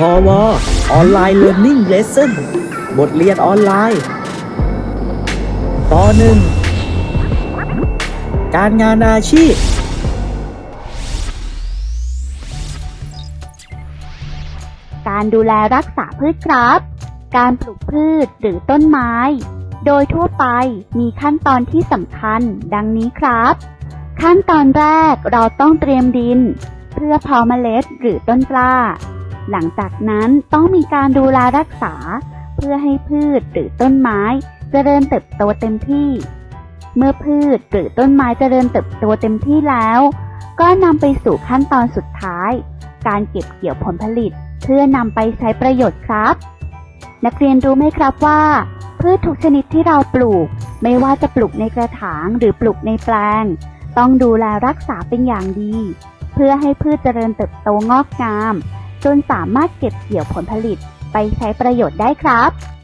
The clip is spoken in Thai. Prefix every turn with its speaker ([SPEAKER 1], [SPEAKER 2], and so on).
[SPEAKER 1] พอวออนไลน์เรียน i ิ g เลส s o n บทเรียนออนไลน์ตอนหนึ่งการงานอาชีพ
[SPEAKER 2] การดูแลรักษาพืชครับ การปลูกพืชหรือต้นไม้ โดยทั่วไปมีขั้นตอนที่สำคัญดังนี้ครับ ขั้นตอนแรกเราต้องเตรียมดิน เพื่อเพาะเมล็ดหรือต้นกล้า หลังจากนั้นต้องมีการดูแลรักษา เพื่อให้พืชหรือต้นไม้เจริญเติบโตเต็มที่ เมื่อพืชหรือต้นไม้เจริญเติบโตเต็มที่แล้ว ก็นำไปสู่ขั้นตอนสุดท้าย การเก็บเกี่ยวผลผลิต เพื่อนำไปใช้ประโยชน์ครับ นักเรียนรู้ไหมครับว่า พืชทุกชนิดที่เราปลูก ไม่ว่าจะปลูกในกระถางหรือปลูกในแปลง ต้องดูแลรักษาเป็นอย่างดี เพื่อให้พืชเจริญเติบโตงอกงาม จนสามารถเก็บเกี่ยวผลผลิตไปใช้ประโยชน์ได้ครับ